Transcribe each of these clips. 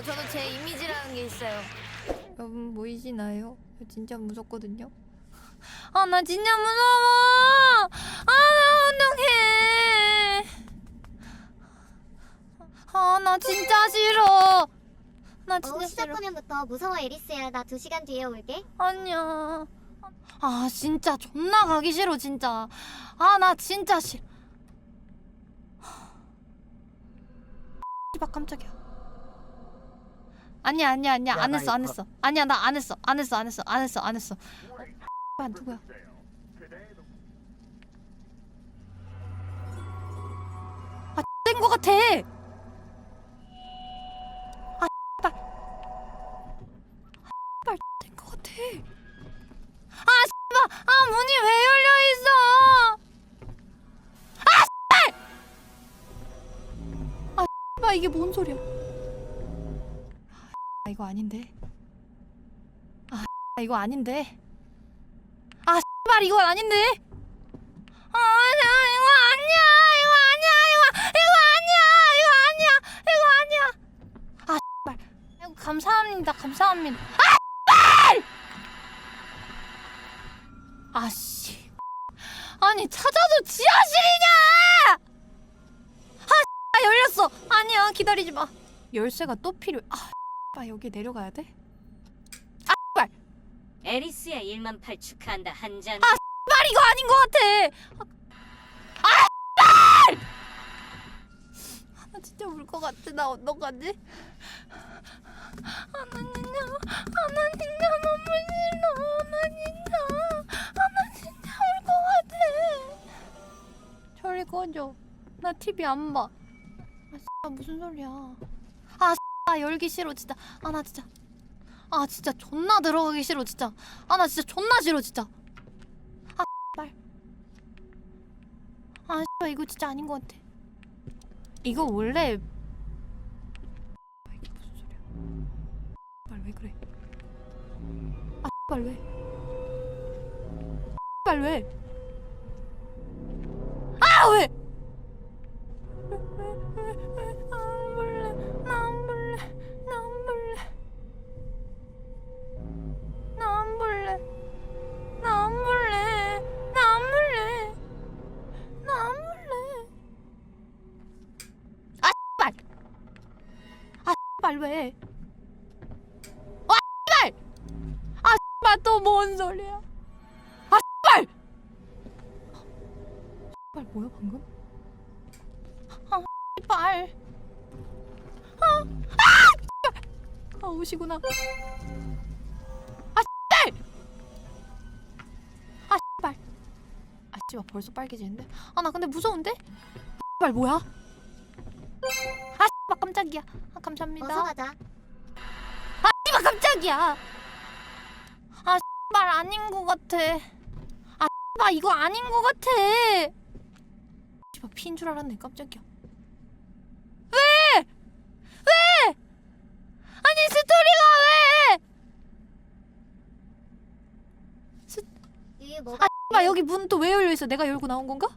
있어요. 저도 제 이미지라는 게 있어요. 여러분 보이시나요? 저 진짜 무섭거든요. 아 나 진짜 무서워. 아나 어떡해. 아나 진짜 싫어. 나 어, 진짜 시작 싫어. 화면부터 무서워 에리스야 나 2시간 뒤에 올게 아니야. 아 진짜 존나 가기 싫어 진짜. 아 나 진짜 싫어. 씨발 깜짝이야. 아니야 아니야 아니야 야, 안 나 했어 안 이거- 했어. 아니야 나 안 했어 안 했어 안 했어 안 했어 안 했어. 아 누구야? 아된거 같아. 아. 아 씨발 된거 같아. 아아 문이 왜 열려 있어? 아 씨발! 아 씨발 이게 뭔 소리야? 아 이거 아닌데. 아 이거 아닌데. 아 씨발 이건 아닌데. 아나 이거 아니야 이거 아니야 이거 이거 아니야 이거 아니야 이거 아니야. 아 씨발. 아이고 감사합니다 감사합니다. 아씨. 아니 찾아도 지하실이냐? 아, 열렸어. 아니야 기다리지 마. 열쇠가 또 필요해. 아, 아 여기 내려가야 돼? 아, 발. 에리스야 1만 8 축하한다 한 잔. 아, 발 이거 아닌 것 같아. 아, 아, 발. 아 진짜 울 것 같아. 나 어떡하지? 아, 나 진짜, 아, 나 진짜 너무 싫어. 나 진짜, 아, 나 진짜 울 것 같아. 저리 꺼져. 나 TV 안 봐. 아, 씨, 무슨 소리야. 아, 씨, 열기 싫어, 진짜. 아, 나 진짜. 아, 진짜 존나 들어가기 싫어, 진짜. 아, 나 진짜 존나 싫어, 진짜. 아, 발. 아, 씨, 이거 진짜 아닌 것 같아. 이거 원래 아, 이게 무슨 소리야? 발왜 그래? 아, 발 왜? 발 왜? 아, 발 왜? 아, 발, 아, 발또 뭔 소리야? 아, 발, 발 뭐야 방금? 발. 아, 아, 아, 오시구나. 아, 발. 아, 발. 아, 씨발 벌써 빨개지는데? 아, 나 근데 무서운데? 발 뭐야? 아, 씨발 깜짝이야. 아, 감사합니다. 어서 가자 아, 씨발 깜짝이야. 아, 씨발 아닌 것 같아. 아, 씨발 이거 아닌 것 같아. 씨발 피인 줄 알았네. 깜짝이야. 왜? 왜? 아니 스토리가 왜? 위에 뭐가 아, 여기 문 또 왜 열려 있어? 내가 열고 나온 건가?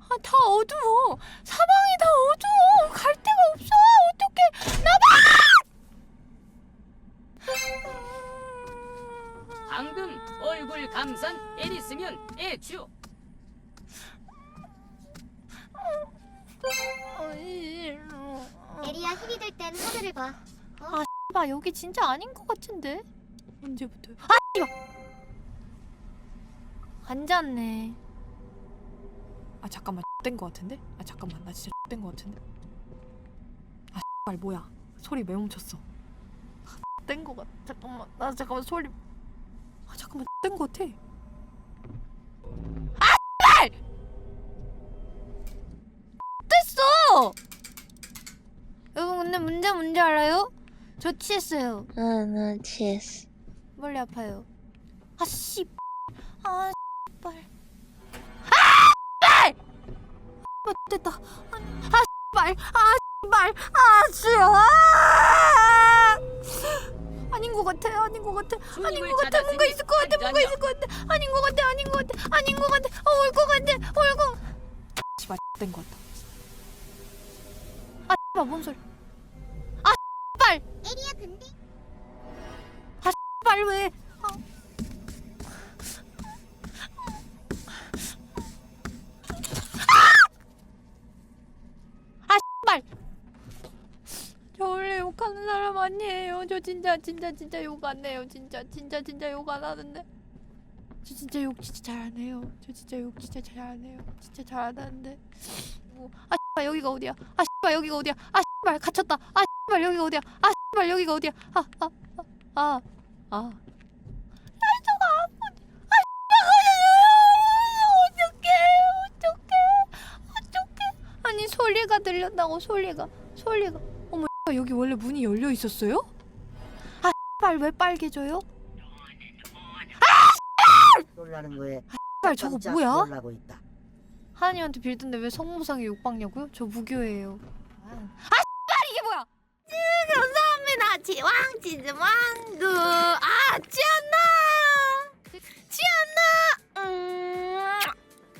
아, 다 어두워. 사방 땐 하늘을 봐 봐 여기 진짜 아닌 것 같은데 언제부터요? 아 이거 앉았네. 아 잠깐만 뗀거 같은데? 아 잠깐만 나 진짜 뗀거 같은데? 아말 뭐야 소리 왜 멈췄어 뗀거 같. 잠깐만 나 잠깐만 소리. 아 잠깐만 뗀거 같아 됐어. 여러분 근데 문제 뭔지 알아요? 저 취했어요. 나나 취했어. 머리 아파요. 아 씨. 아 씨발. 아 씨발. 아 됐다. 아 씨발. 아 씨발. 아 씨발. 아! 아닌 것 같아. 아닌 것 같아. 아닌 것 같아. 뭔가 있을 것 같아. 뭔가. 있을 것 같아. 아닌 것 같아. 아닌 것 같아. 아닌 것 같아. 어, 올것 같아. 올 것. 씨발 뗀거 같다 아 뭔 소리? 아 씨발. 에리야 근데 빨리 왜? 아, 발. 저 원래 욕하는 사람 아니에요. 저 진짜 진짜 진짜 욕 안 해요. 진짜 진짜 진짜 욕 안 하는데. 저 진짜 욕 진짜 잘 안 해요. 저 진짜 욕 진짜 잘 안 해요. 진짜 잘 안 하는데. 뭐, 아 여기가 어디야? 아 씨발 여기가 어디야? 아 씨발 갇혔다. 아 씨발 여기가 어디야? 아 씨발 여기가 어디야? 아 아 아 아. 아. 어떡해 어떡해 어떡해 아니 소리가 들렸다고 소리가 소리가 어머 여기 원래 문이 열려 있었어요? 아빨왜 빨개져요? 놀라는 거에 빨 저거 깜짝 뭐야? 놀라고 있다. 하나님한테 빌던데 왜 성모상에 욕박냐고요? 저 무교예요. 아, 아 이게 뭐야? 지, 감사합니다. 지왕 지즈왕구. 아, 지안나. 그 지안나. 음.